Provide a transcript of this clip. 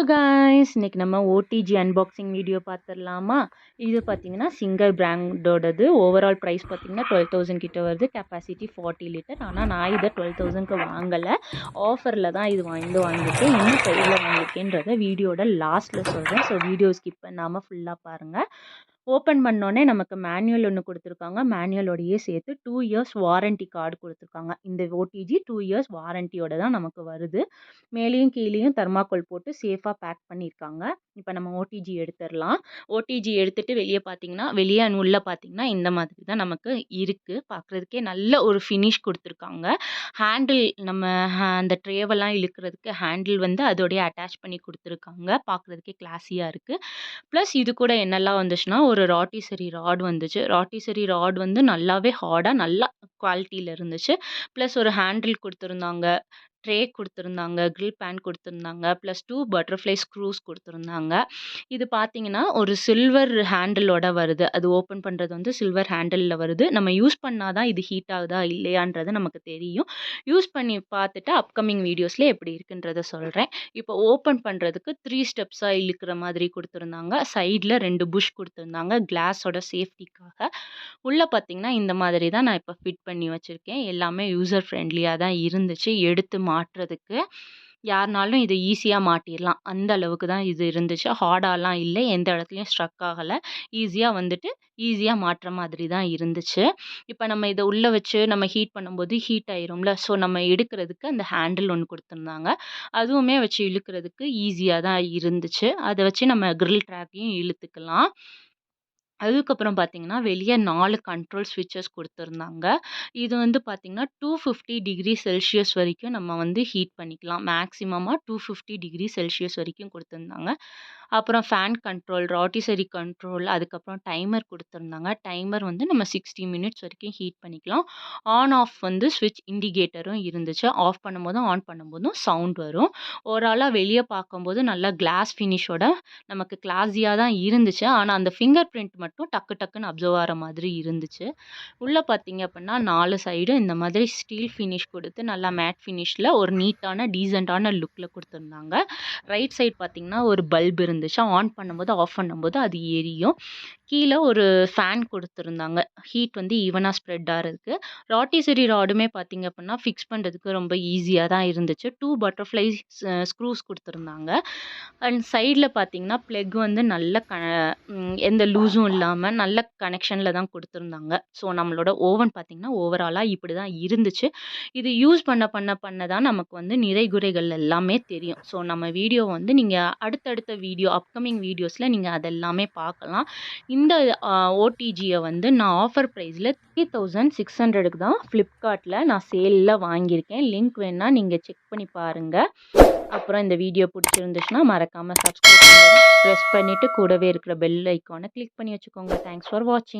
So guys இன்றைக்கி நம்ம OTG unboxing video பார்த்துடலாமா இது பார்த்தீங்கன்னா சிங்கிள் பிராண்டோடது ஓவரால் ப்ரைஸ் பார்த்தீங்கன்னா டுவெல் தௌசண்ட் கிட்ட வருது. கெப்பாசிட்டி ஃபார்ட்டி லிட்டர் ஆனால் நான் இதை டுவெல் தௌசண்ட்க்கு வாங்கலை. ஆஃபரில் தான் இது வாங்கி வாங்கியிருக்கேன் இன்னும் கையில் வாங்கியிருக்கேன்றதை வீடியோட லாஸ்ட்டில் சொல்கிறேன் ஸோ வீடியோ ஸ்கிப் பண்ணாமல் ஃபுல்லாக பாருங்கள் ஓப்பன் பண்ணோடனே நமக்கு மேனுவல் ஒன்று கொடுத்துருக்காங்க. மேனுவலோடையே சேர்த்து டூ இயர்ஸ் வாரண்டி கார்டு கொடுத்துருக்காங்க. இந்த ஓடிஜி டூ இயர்ஸ் வாரண்டியோட தான் நமக்கு வருது. மேலேயும் கீழேயும் தெர்மாக்கோல் போட்டு சேஃபாக பேக் பண்ணியிருக்காங்க இப்போ நம்ம ஓடிஜி எடுத்துடலாம் ஓடிஜி எடுத்துகிட்டு வெளியே பார்த்தீங்கன்னா வெளியே அண்ட் உள்ளே பார்த்தீங்கன்னா இந்த மாதிரி தான் நமக்கு இருக்குது பார்க்குறதுக்கே நல்ல ஒரு ஃபினிஷ் கொடுத்துருக்காங்க. ஹேண்டில் நம்ம அந்த ட்ரேவெல்லாம் இழுக்கிறதுக்கு ஹேண்டில் வந்து அதோடைய அட்டாச் பண்ணி கொடுத்துருக்காங்க. பார்க்குறதுக்கே கிளாஸியாக இருக்குது ப்ளஸ் இது கூட என்னெல்லாம் வந்துச்சுன்னா ஒரு ராட்டிசரி ராட் வந்துச்சு. ராட்டிசரி ராட் வந்து நல்லாவே ஹார்டாக நல்லா குவாலிட்டியில் இருந்துச்சு. ப்ளஸ் ஒரு ஹேண்டில் கொடுத்துருந்தாங்க. ட்ரே கொடுத்துருந்தாங்க க்ரில் பேன் கொடுத்துருந்தாங்க ப்ளஸ் டூ பட்டர்ஃப்ளை ஸ்க்ரூஸ் கொடுத்துருந்தாங்க. இது பார்த்தீங்கன்னா ஒரு சில்வர் ஹேண்டிலோட வருது. அது ஓப்பன் பண்ணுறது வந்து சில்வர் ஹேண்டிலில் வருது. நம்ம யூஸ் பண்ணால் தான் இது ஹீட் ஆகுதா இல்லையான்றது நமக்கு தெரியும். யூஸ் பண்ணி பார்த்துட்டு அப்கமிங் வீடியோஸில் எப்படி இருக்குன்றத சொல்கிறேன் இப்போ ஓப்பன் பண்ணுறதுக்கு த்ரீ ஸ்டெப்ஸாக இழுக்கிற மாதிரி கொடுத்துருந்தாங்க. சைடில் ரெண்டு புஷ் கொடுத்துருந்தாங்க கிளாஸோட சேஃப்டிக்காக. உள்ளே பார்த்தீங்கன்னா இந்த மாதிரி தான் நான் இப்போ ஃபிட் பண்ணி வச்சுருக்கேன். எல்லாமே யூசர் ஃப்ரெண்ட்லியாக தான் இருந்துச்சு. எடுத்து மாட்டுறதுக்கு யாருனாலும் இதை ஈஸியாக மாட்டிடலாம் அந்த அளவுக்கு தான் இது இருந்துச்சு. ஹார்டாலாம் இல்லை. எந்த இடத்துலையும் ஸ்ட்ரக் ஆகலை. ஈஸியாக வந்துட்டு ஈஸியாக மாட்டுற மாதிரி தான் இருந்துச்சு. இப்போ நம்ம இதை உள்ளே வச்சு நம்ம ஹீட் பண்ணும்போது ஹீட் ஆயிரும்ல. ஸோ நம்ம எடுக்கிறதுக்கு அந்த ஹேண்டில் ஒன்று கொடுத்துருந்தாங்க. அதுவுமே வச்சு இழுக்கிறதுக்கு ஈஸியாக தான் இருந்துச்சு. அதை வச்சு நம்ம க்ரில் ட்ராக்கையும் இழுத்துக்கலாம். அதுக்கப்புறம் பார்த்தீங்கன்னா வெளியே நாலு கண்ட்ரோல் ஸ்விட்சஸ் கொடுத்துருந்தாங்க. இது வந்து பார்த்திங்கன்னா டூ ஃபிஃப்டி டிகிரி செல்சியஸ் வரைக்கும் நம்ம வந்து ஹீட் பண்ணிக்கலாம். மேக்ஸிமமாக டூ ஃபிஃப்டி டிகிரி செல்சியஸ் வரைக்கும் கொடுத்துருந்தாங்க. அப்புறம் ஃபேன் கண்ட்ரோல் ராட்டிசரி கண்ட்ரோல் அதுக்கப்புறம் டைமர் கொடுத்துருந்தாங்க. டைமர் வந்து நம்ம சிக்ஸ்டி மினிட்ஸ் வரைக்கும் ஹீட் பண்ணிக்கலாம். ஆன் ஆஃப் வந்து ஸ்விட்ச் இண்டிகேட்டரும் இருந்துச்சு. ஆஃப் பண்ணும்போதும் ஆன் பண்ணும்போதும் சவுண்ட் வரும். ஓவராலாக வெளியே பார்க்கும்போது நல்லா கிளாஸ் ஃபினிஷோட நமக்கு கிளாஸியாக தான் இருந்துச்சு. ஆனால் அந்த ஃபிங்கர் பிரிண்ட் மட்டும் மட்டும் டக்கு டக்குன்னு அப்சர்வ் ஆகிற மாதிரி இருந்துச்சு. உள்ளே பார்த்தீங்க அப்படின்னா நாலு சைடும் இந்த மாதிரி ஸ்டீல் ஃபினிஷ் கொடுத்து நல்லா மேட் ஃபினிஷில் ஒரு நீட்டான டீசெண்டான லுக்கில் கொடுத்துருந்தாங்க. ரைட் சைட் பார்த்திங்கன்னா ஒரு பல்ப் இருந்துச்சு. ஆன் பண்ணும்போது ஆஃப் பண்ணும்போது அது எரியும். கீழே ஒரு ஃபேன் கொடுத்துருந்தாங்க. ஹீட் வந்து ஈவனாக ஸ்ப்ரெட் ஆகிறதுக்கு ராட்டிசரி ராடுமே பார்த்திங்க அப்படின்னா ஃபிக்ஸ் பண்ணுறதுக்கு ரொம்ப ஈஸியாக தான் இருந்துச்சு. டூ பட்டர்ஃப்ளை ஸ்க்ரூஸ் கொடுத்துருந்தாங்க. அண்ட் சைடில் பார்த்திங்கன்னா ப்ளெக் வந்து நல்ல க எந்த லூஸும் இல்லாமல் நல்ல கனெக்ஷனில் தான் கொடுத்துருந்தாங்க. ஸோ நம்மளோட ஓவன் பார்த்திங்கன்னா ஓவராலாக இப்படி தான் இருந்துச்சு. இது யூஸ் பண்ண பண்ண பண்ண தான் நமக்கு வந்து நிறை குறைகள் எல்லாமே தெரியும். ஸோ நம்ம வீடியோ வந்து நீங்கள் அடுத்தடுத்த வீடியோ அப்கமிங் வீடியோஸில் நீங்கள் அதெல்லாமே பார்க்கலாம் இந்த ஓடிஜியை வந்து நான் ஆஃபர் ப்ரைஸில் த்ரீ தௌசண்ட் சிக்ஸ் ஹண்ட்ரடுக்கு தான் ஃப்ளிப்கார்ட்டில் நான் சேலில் வாங்கியிருக்கேன். லிங்க் வேணால் நீங்கள் செக் பண்ணி பாருங்கள் அப்புறம் இந்த வீடியோ பிடிச்சிருந்துச்சுன்னா மறக்காமல் சப்ஸ்கிரைப் பண்ணி ப்ரெஸ் பண்ணிவிட்டு கூடவே இருக்கிற பெல் ஐக்கானை கிளிக் பண்ணி வச்சுக்கோங்க. தேங்க்ஸ் ஃபார் வாட்சிங்